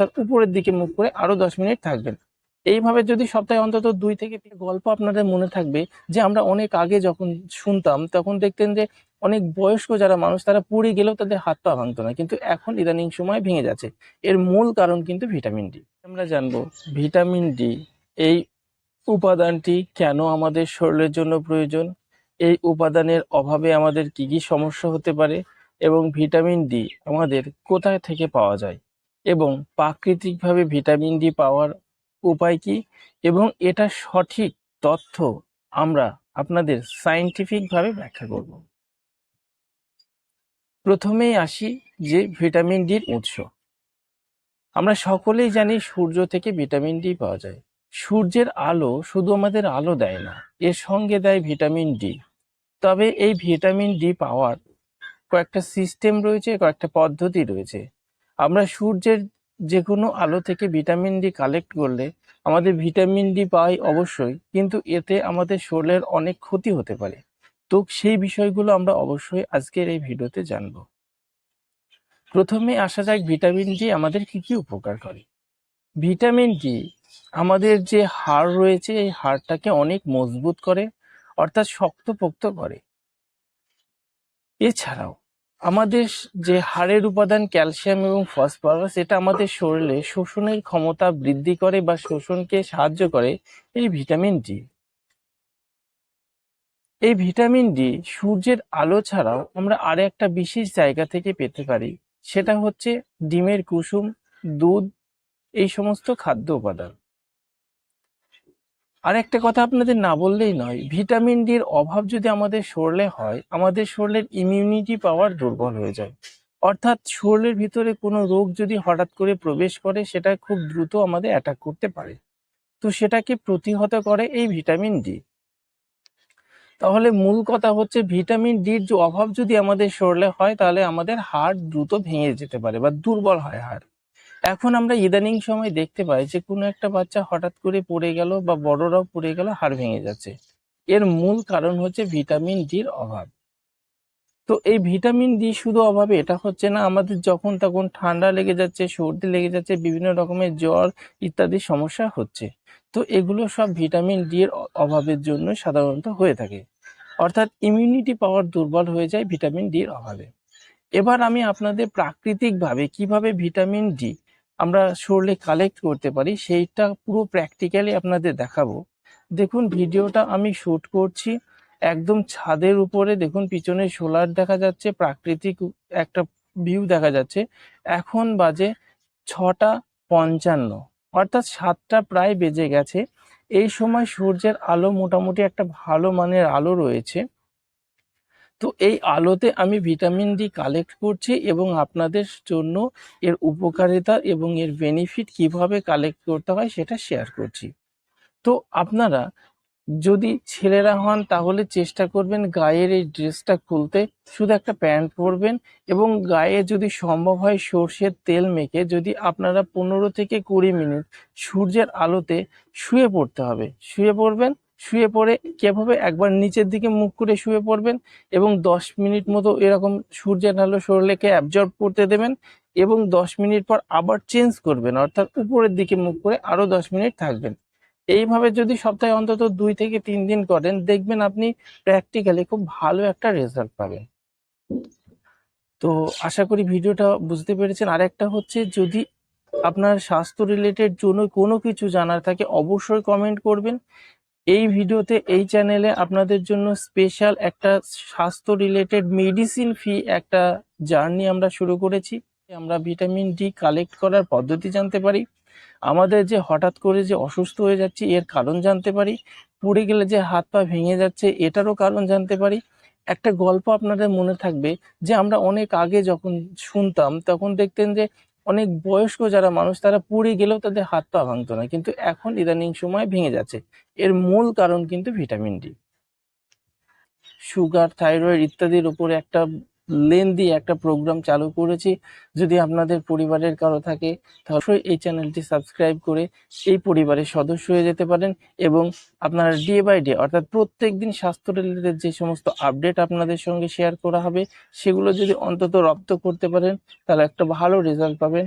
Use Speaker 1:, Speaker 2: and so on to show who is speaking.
Speaker 1: অর্থাৎ উপরের দিকে মুখ করে আরও দশ মিনিট থাকবেন। এইভাবে যদি সপ্তাহে অন্তত দুই থেকে তিন গল্প আপনাদের মনে থাকবে, যে আমরা অনেক আগে যখন শুনতাম, তখন দেখতেন যে অনেক বয়স্ক যারা মানুষ, তারা পড়ে গেলেও তাদের হাত পা ভাঙতো না। কিন্তু এখন ইদানিং সময় ভেঙে যাচ্ছে। এর মূল কারণ কিন্তু ভিটামিন ডি। আমরা জানব ভিটামিন ডি, এই উপাদানটি কেন আমাদের শরীরের জন্য প্রয়োজন? এই উপাদানের অভাবে আমাদের কি কি সমস্যা হতে পারে? এবং ভিটামিন ডি আমাদের কোথায় থেকে পাওয়া যায়? এবং প্রাকৃতিকভাবে ভিটামিন ডি পাওয়ার উপায় কি? এবং এটা সঠিক তথ্য আমরা আপনাদের সায়েন্টিফিকভাবে ব্যাখ্যা করব। প্রথমেই আসি যে ভিটামিন ডির উৎস। আমরা সকলেই জানি সূর্য থেকে ভিটামিন ডি পাওয়া যায়। সূর্যের আলো শুধু আমাদের আলো দেয় না, এর সঙ্গে দেয় ভিটামিন ডি। তবে এই ভিটামিন ডি পাওয়ার কয়েকটা সিস্টেম রয়েছে, কয়েকটা পদ্ধতি রয়েছে। আমরা সূর্যের যে কোনো আলো থেকে ভিটামিন ডি কালেক্ট করলে আমাদের ভিটামিন ডি পাই অবশ্যই, কিন্তু এতে আমাদের শরীরের অনেক ক্ষতি হতে পারে। তো সেই বিষয়গুলো আমরা অবশ্যই আজকের এই ভিডিওতে জানব। প্রথমে আসা যাক ভিটামিন ডি আমাদের কি কি উপকার করে। ভিটামিন ডি আমাদের যে হাড় রয়েছে, এই হাড়টাকে অনেক মজবুত করে, অর্থাৎ শক্তপোক্ত করে। এছাড়াও আমাদের যে হাড়ের উপাদান ক্যালসিয়াম এবং ফসফরাস, এটা আমাদের শরীরে শোষণের ক্ষমতা বৃদ্ধি করে বা শোষণকে সাহায্য করে এই ভিটামিন ডি। এই ভিটামিন ডি সূর্যের আলো ছাড়াও আমরা আরে একটা বিশেষ জায়গা থেকে পেতে পারি, সেটা হচ্ছে ডিমের কুসুম, দুধ, এই সমস্ত খাদ্য উপাদান। আর একটা কথা আপনাদের না বললেই নয়, ভিটামিন ডির অভাব যদি আমাদের শরীরে হয়, আমাদের শরীরের ইমিউনিটি পাওয়ার দুর্বল হয়ে যায়। অর্থাৎ শরীরের ভিতরে কোনো রোগ যদি হঠাৎ করে প্রবেশ করে, সেটা খুব দ্রুত আমাদের অ্যাটাক করতে পারে। তো সেটাকে প্রতিহত করে এই ভিটামিন ডি তাহলে মূল কথা হচ্ছে ভিটামিন ডির যে অভাব যদি আমাদের শরীরে হয়, তাহলে আমাদের হাড় দ্রুত ভেঙে যেতে পারে বা দুর্বল হয় হাড়। এখন আমরা ইদানিং সময় দেখতে পাই যে কোনো একটা বাচ্চা হঠাৎ করে পড়ে গেল বা বড়রাও পড়ে গেল, হাড় ভেঙে যাচ্ছে। এর মূল কারণ হচ্ছে ভিটামিন ডির অভাব। তো এই ভিটামিন ডি শুধু অভাবে এটা হচ্ছে না, আমাদের যখন তখন ঠান্ডা লেগে যাচ্ছে, সর্দি লেগে যাচ্ছে, বিভিন্ন রকমের জ্বর ইত্যাদি সমস্যা হচ্ছে। তো এগুলো সব ভিটামিন ডি এর অভাবের জন্য সাধারণত হয়ে থাকে। অর্থাৎ ইমিউনিটি পাওয়ার দুর্বল হয়ে যায় ভিটামিন ডি এর অভাবে। এবার আমি আপনাদের প্রাকৃতিকভাবে কীভাবে ভিটামিন ডি আমরা শরীরে কালেক্ট করতে পারি, সেইটা পুরো প্র্যাকটিক্যালি আপনাদের দেখাবো। দেখুন, ভিডিওটা আমি শুট করছি, একদম ছাদের উপরে, দেখুন, পিছনে সোলার দেখা যাচ্ছে, প্রাকৃতিক একটা ভিউ দেখা যাচ্ছে। এখন বাজে ছটা পঞ্চান্ন, অর্থাৎ সাতটা প্রায় বেজে গেছে। এই সময় সূর্যের আলো মোটামুটি একটা ভালো মানের আলো রয়েছে। তো এই আলোতে আমি ভিটামিন ডি কালেক্ট করছি এবং আপনাদের জন্য এর উপকারিতা এবং এর বেনিফিট কীভাবে কালেক্ট করতে হয় সেটা শেয়ার করছি। তো আপনারা যদি ছেলেরা হন তাহলে চেষ্টা করবেন গায়ের এই ড্রেসটা খুলতে। শুধু একটা প্যান্ট পরবেন এবং গায়ে যদি সম্ভব হয় সর্ষের তেল মেখে যদি আপনারা পনেরো থেকে কুড়ি মিনিট সূর্যের আলোতে শুয়ে পড়তে হবে। শুয়ে পড়বেন শুয়ে পড়ে কীভাবে একবার নিচের দিকে মুখ করে শুয়ে পড়বেন এবং দশ মিনিট মতো এরকম সূর্যের আলো শরীরকে অ্যাবজর্ব করতে দেবেন এবং দশ মিনিট পর আবার চেঞ্জ করবেন, অর্থাৎ উপরের দিকে মুখ করে আরও দশ মিনিট থাকবেন। এইভাবে যদি সপ্তাহে অন্তত দুই থেকে তিন দিন করেন, দেখবেন আপনি প্র্যাকটিক্যালি খুব ভালো একটা রেজাল্ট পাবেন। তো আশা করি ভিডিওটা বুঝতে পেরেছেন। আর একটা হচ্ছে, যদি আপনার স্বাস্থ্য রিলেটেড জন্য কোনো কিছু জানার থাকে, অবশ্যই কমেন্ট করবেন। এই ভিডিওতে এই চ্যানেলে আপনাদের জন্য স্পেশাল একটা স্বাস্থ্য রিলেটেড মেডিসিন ফি একটা জার্নি আমরা শুরু করেছি। আমরা ভিটামিন ডি কালেক্ট করার পদ্ধতি জানতে পারি। আমাদের যে হঠাৎ করে যে অসুস্থ হয়ে যাচ্ছি, এর কারণ জানতে পারি। পড়ে গেলে যে হাত পা ভেঙে যাচ্ছে, এটারও কারণ জানতে পারি। একটা গল্প আপনাদের মনে থাকবে যে আমরা অনেক আগে যখন শুনতাম, তখন দেখতেন যে অনেক বয়স্ক যারা মানুষ, তারা পুড়ে গেলেও তাদের হাত পা ভাঙতো না। কিন্তু এখন ইদানিং সময় ভেঙে যাচ্ছে। এর মূল কারণ কিন্তু ভিটামিন ডি। সুগার, থাইরয়েড ইত্যাদির উপরে একটা লেন্দি একটা প্রোগ্রাম চালু করেছি। যদি আপনাদের পরিবারের কারও থাকে, তাহলে এই চ্যানেলটি সাবস্ক্রাইব করে এই পরিবারের সদস্য হয়ে যেতে পারেন এবং আপনারা ডে বাই ডে অর্থাৎ প্রত্যেক দিন স্বাস্থ্য রিলেটেড যে সমস্ত আপডেট আপনাদের সঙ্গে শেয়ার করা হবে, সেগুলো যদি অন্তত রপ্ত করতে পারেন, তাহলে একটা ভালো রেজাল্ট পাবেন।